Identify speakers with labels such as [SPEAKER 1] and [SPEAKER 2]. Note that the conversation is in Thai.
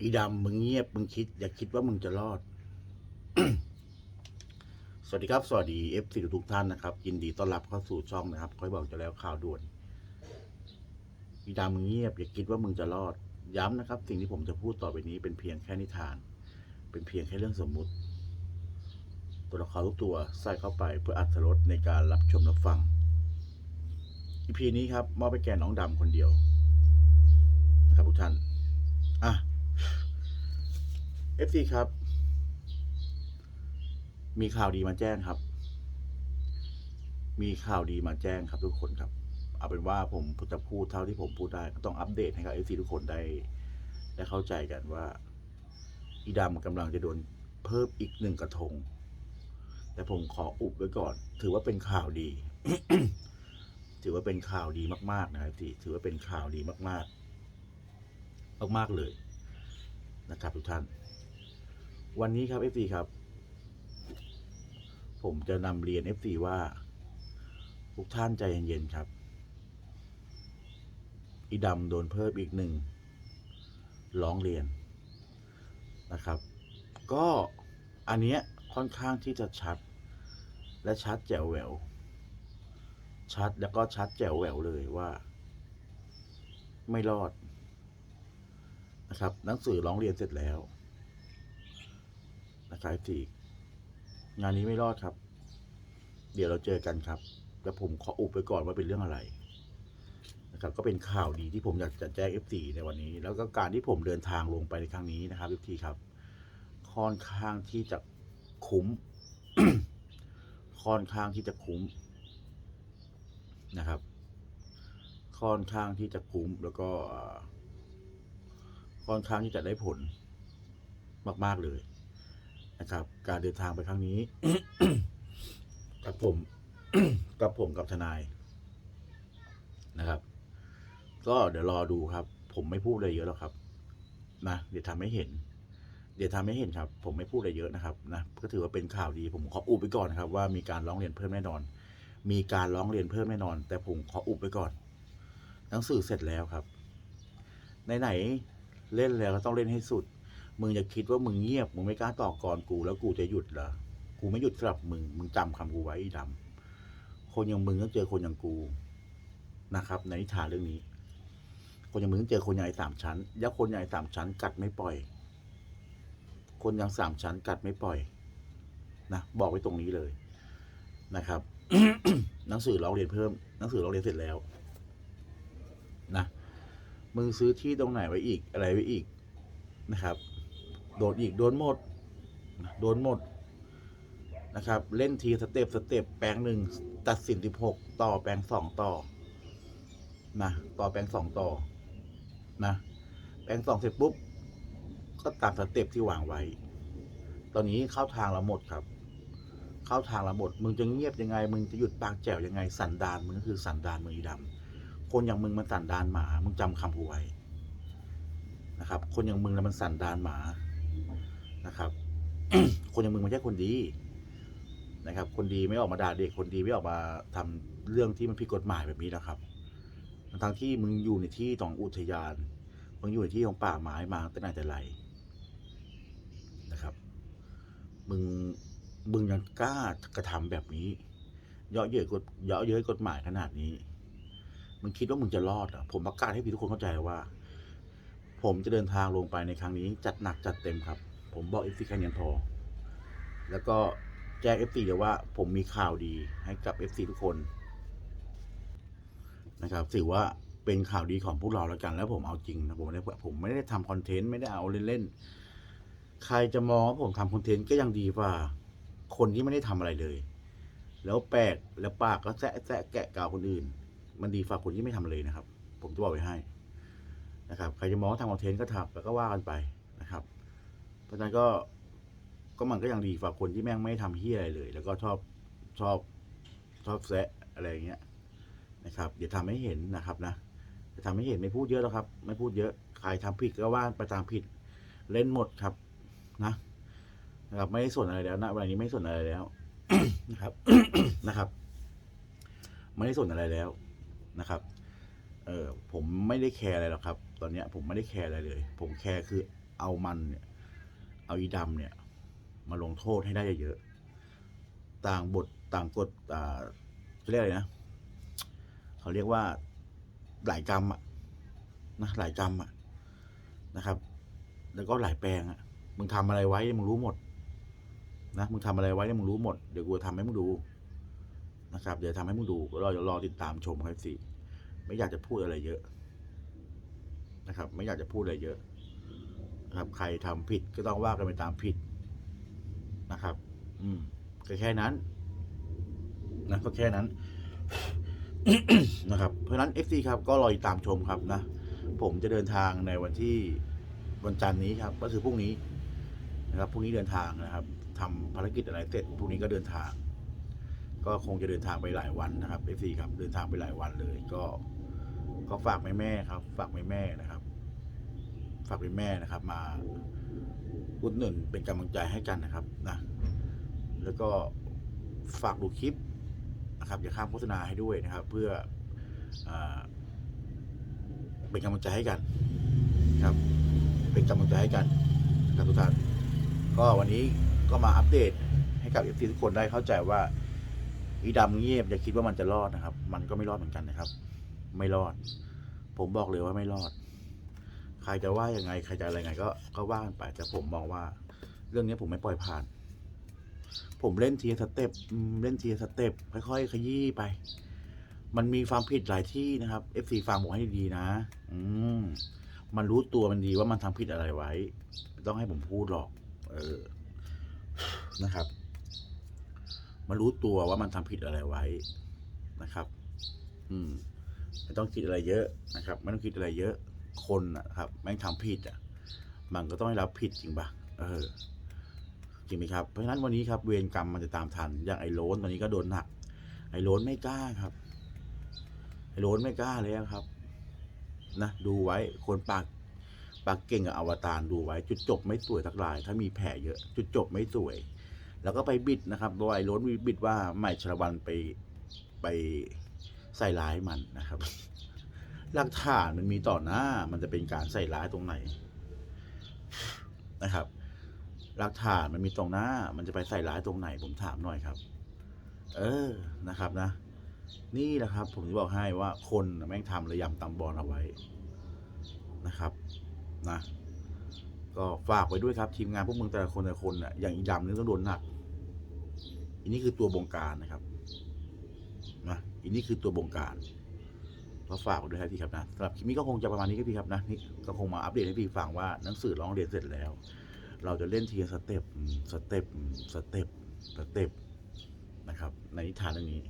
[SPEAKER 1] อีดำมึงเงียบมึงคิด อย่าคิดว่ามึงจะรอด สวัสดีครับ สวัสดีเอฟซีทุกท่านนะครับยินดีต้อนรับเข้าสู่ช่องนะครับ ค่อยบอกจะแล้วข่าวด่วน อีดำมึงเงียบ อย่าคิดว่ามึงจะรอด ย้ำนะครับ สิ่งที่ผมจะพูดต่อไปนี้เป็นเพียงแค่นิทาน เป็นเพียงแค่เรื่องสมมุติ ตัวละครทุกตัวใส่เข้าไปเพื่ออัตรสในการรับชมรับฟังอีพีนี้ครับมอบไปแก่น้องดำคนเดียว นะครับทุกท่าน อะ FC ครับ มีข่าวดีมาแจ้งครับ มีข่าวดีมาแจ้งครับทุกคนครับ เอาเป็นว่าผมจะพูดเท่าที่ผมพูดได้ ก็ต้องอัปเดตให้กับ FC ทุกคนได้ได้เข้าใจกันว่า อีดำกำลังจะโดนเพิ่มอีกหนึ่งกระทง แต่ผมขออุบไว้ก่อน ถือว่าเป็นข่าวดี ถือว่าเป็นข่าวดีมากๆนะครับที่ถือว่าเป็นข่าวดีมาก ๆ มากๆเลยนะครับทุกท่าน วันนี้ครับ FC ครับ ผมจะนำเรียน FC ว่า ทุกท่านใจเย็นๆครับ อีดำโดนเพิ่มอีกหนึ่งร้องเรียนนะครับ ก็อันเนี้ยค่อนข้างที่จะชัด และชัดแจ๋วแหวว ชัดแล้วก็ชัดแจ๋วแหววเลยว่า ไม่รอดนะครับ หนังสือร้องเรียนเสร็จแล้ว นะครับสี่งานนี้ไม่รอดครับ เดี๋ยวเราเจอกันครับแต่ผมขออุบไปก่อนว่าเป็นเรื่องอะไรนะครับ ก็เป็นข่าวดีที่ผมอยากจะแจ้ง F4 ในวันนี้ แล้วก็การที่ผมเดินทางลงไปในครั้งนี้นะครับ F4 ครับ ค่อนข้างที่จะคุ้ม ค่อนข้างที่จะคุ้มนะครับ ค่อนข้างที่จะคุ้มแล้วก็ค่อนข้างที่จะได้ผลมาก ๆ เลย นะครับ การเดินทางไปครั้งนี้ กับผม กับผมกับทนายนะครับ ก็เดี๋ยวรอดูครับ ผมไม่พูดอะไรเยอะหรอกครับ นะเดี๋ยวทำให้เห็น เดี๋ยวทำให้เห็นครับ ผมไม่พูดอะไรเยอะนะครับนะก็ถือว่าเป็นข่าวดี ผมขออุบไว้ก่อนครับ ว่ามีการร้องเรียนเพิ่มแน่นอน มีการร้องเรียนเพิ่มแน่นอน แต่ผมขออุบไว้ก่อนหนังสือเสร็จแล้วครับไหนๆเล่นแล้วก็ต้องเล่นให้สุด มึงอย่าคิดว่ามึงเงียบ มึงไม่กล้าต่อก่อนกูแล้วกูจะหยุดเหรอ กูไม่หยุดสำหรับมึง มึงจำคำกูไว้อีดำคนอย่างมึงต้องเจอคนอย่างกูนะครับ ในนิทานเรื่องนี้ คนอย่างมึงต้องเจอคนอย่สามชั้นยักษ์คนอย่สามชั้นกัดไม่ปล่อย คนอย่างสามชั้นกัดไม่ปล่อย นะบอกไว้ตรงนี้เลยนะครับ หนังสือร้องเรียนเพิ่ม หนังสือร้องเรียนเสร็จแล้ว นะมึงซื้อที่ตรงไหนไว้อีกอะไรไว้อีกนะครับ โดนอีกโดนหมด โดนหมดนะครับ เล่นทีสเต็ปสเต็ปแปลงหนึ่งตัดสินสิบหกต่อแปลงสองต่อนะต่อแปลงสองต่อนะแปลงสองเสร็จปุ๊บ ก็ตามสเต็ปที่วางไว้ ตอนนี้เข้าทางเราหมดครับ เข้าทางเราหมด มึงจะเงียบยังไง มึงจะหยุดปากแจ๋วยังไง สันดานมึงก็คือสันดานมึงอีดำคนอย่างมึงมันสันดานหมา มึงจำคำกูไว้นะครับ คนอย่างมึงแล้วมันสันดานหมา นะครับ คนอย่างมึงไม่ใช่คนดีนะครับ คนดีไม่ออกมาด่าเด็กคนดีไม่ออกมาทำเรื่องที่มันผิดกฎหมายแบบนี้นะครับทั้งที่มึงอยู่ในที่ของอุทยานมึงอยู่ในที่ของป่าไม้มาตั้งแต่ไหนแต่ไรนะครับ มึงมึงยังกล้ากระทำแบบนี้เยาะเย้ยกฎเยาะเย้ยกฎหมายขนาดนี้มึงคิดว่ามึงจะรอดเหรอผมประกาศให้พี่ทุกคนเข้าใจว่า ผมจะเดินทางลงไปในครั้งนี้ จัดหนักจัดเต็มครับ ผมบอกเอฟซีแค่นี้พอแล้วก็แจ้งเอฟซีเลยว่าผมมีข่าวดีให้กับเอฟซีทุกคน นะครับถือว่าเป็นข่าวดีของพวกเราแล้วกัน แล้วผมเอาจริงนะผมไม่ได้ผมไม่ได้ทำคอนเทนต์ไม่ได้เอาเล่นๆใครจะมองว่าผมทำคอนเทนต์ก็ยังดีกว่า คนที่ไม่ได้ทำอะไรเลย แล้วแปลกแล้วปากก็แซะแซะแกะกล่าวคนอื่น มันดีฝากคนที่ไม่ทำเลยนะครับ ผมจะบอกไว้ให้นะครับ ใครจะมองว่าทำคอนเทนต์ก็ทำแล้วก็ว่ากันไปนะครับ ราะฉะนั้นก็ก็มันก็ยังดีฝากคนที่แม่งไม่ทำเฮียอะไรเลย แล้วก็ชอบชอบชอบแซะอะไรอย่างเงี้ยนะครับเดี๋ยวทำให้เห็นนะครับนะจะทำให้เห็นไม่พูดเยอะแล้วครับ ไม่พูดเยอะใครทำผิดก็ว่าไปตามผิดเล่นหมดครับนะนะครับ ไม่สนอะไรแล้วนะวันนี้ไม่สนอะไรแล้วนะครับนะครับ ไม่ได้สนอะไรแล้วนะครับ เออผมไม่ได้แคร์อะไรหรอกครับ ตอนเนี้ย ผมไม่ได้แคร์อะไรเลย ผมแคร์คือเอามันเนี่ย เอาอีดำเนี่ย มาลงโทษให้ได้เยอะๆต่างบทต่างกฎอ่าเรียกอะไรนะเขาเรียกว่าหลายกรรมอะนะหลายกรรมอะนะครับ แล้วก็หลายแปลงอะมึงทำอะไรไว้มึงรู้หมด นะมึงทำอะไรไว้เนี่ยมึงรู้หมดเดี๋ยวกูจะทำให้มึงดูนะครับ เดี๋ยวทำให้มึงดูก็รอรอติดตามชมครับสิไม่อยากจะพูดอะไรเยอะนะครับ ไม่อยากจะพูดอะไรเยอะ นะครับ ใครทำผิดก็ต้องว่ากันไปตามผิดนะครับ อืมก็แค่นั้นนะก็แค่นั้นนะครับ เพราะนั้น FC ครับก็รอติดตามชมครับนะ ผมจะเดินทางในวันที่วันจันทร์นี้ครับ ก็คือพรุ่งนี้นะครับพรุ่งนี้เดินทางนะครับทำภารกิจอะไรเสร็จพรุ่งนี้ก็เดินทาง ก็คงจะเดินทางไปหลายวันนะครับ FC ครับเดินทางไปหลายวันเลย ก็ก็ฝากแม่แม่ครับ ฝากแม่แม่นะครับ ฝากแม่แม่นะครับ มาอุดหนุนเป็นกำลังใจให้กันนะครับนะแล้วก็ฝากดูคลิปนะครับอย่าข้ามโฆษณาให้ด้วยนะครับ เพื่ออเป็นกำลังใจให้กันครับ เป็นกำลังใจให้กันนะครับทุกท่านก็วันนี้ก็มาอัปเดตให้กับเอฟซีทุกคนได้เข้าใจว่าอีดำเงียบอย่าคิดว่ามันจะรอดนะครับ มันก็ไม่รอดเหมือนกันนะครับ ไม่รอด ผมบอกเลยว่าไม่รอด ใครจะว่ายังไงใครจะอะไรไง ก็ก็ว่ากันไปแต่ผมมองว่า เรื่องนี้ผมไม่ปล่อยผ่าน ผมเล่นทีสเต็ปเล่นทีสเต็ปค่อยๆขยี้ไป มันมีความผิดหลายที่นะครับ FC ฟังผมให้ดีนะ อืมมันรู้ตัวมันดีว่ามันทำผิดอะไรไว้ไม่ต้องให้ผมพูดหรอก เออนะครับ มันรู้ตัวว่ามันทำผิดอะไรไว้นะครับ อืมไม่ต้องคิดอะไรเยอะนะครับ ไม่ต้องคิดอะไรเยอะ คนนะครับ แม่งทำผิดอะมันก็ต้องให้รับผิดจริงปะเออ จริงไหมครับ เพราะฉะนั้นวันนี้ครับ เวรกรรมมันจะตามทัน อย่างไอ้โลนตอนนี้ก็โดนหนัก ไอ้โลนไม่กล้าครับ ไอ้โลนไม่กล้าเลยครับ นะดูไว้คนปากปากเก่งกับอวตารดูไว้ จุดจบไม่สวยสักราย ถ้ามีแผลเยอะ จุดจบไม่สวย แล้วก็ไปบิดนะครับโดยไอ้โลนบิดว่าใหม่ชลวันไปไปใส่ร้ายมันนะครับ หลักฐานมันมีต่อหน้า มันจะเป็นการใส่ร้ายตรงไหนนะครับ หลักฐานมันมีตรงหน้า มันจะไปใส่ร้ายตรงไหน ผมถามหน่อยครับ เออนะครับนะ นี่แหละครับ ผมจะบอกให้ว่าคนแม่งทำระยำตำบอลเอาไว้นะครับ นะก็ฝากไว้ด้วยครับ ทีมงานพวกมึงแต่ละคนแต่ละคนน่ะอย่างอีดำนี่ต้องโดนหนักอันนี้คือตัวบงการนะครับนะอันนี้คือตัวบงการ ก็ฝากด้วยครับพี่ครับนะสำหรับคลิปนี้ก็คงจะประมาณนี้ครับพี่ครับนะนี่ก็คงมาอัปเดตให้พี่ฟังว่าหนังสือร้องเรียนเสร็จแล้ว เราจะเล่นทีสเต็ปสเต็ปสเต็ปสเต็ปนะครับ ในนิทานเรื่องนี้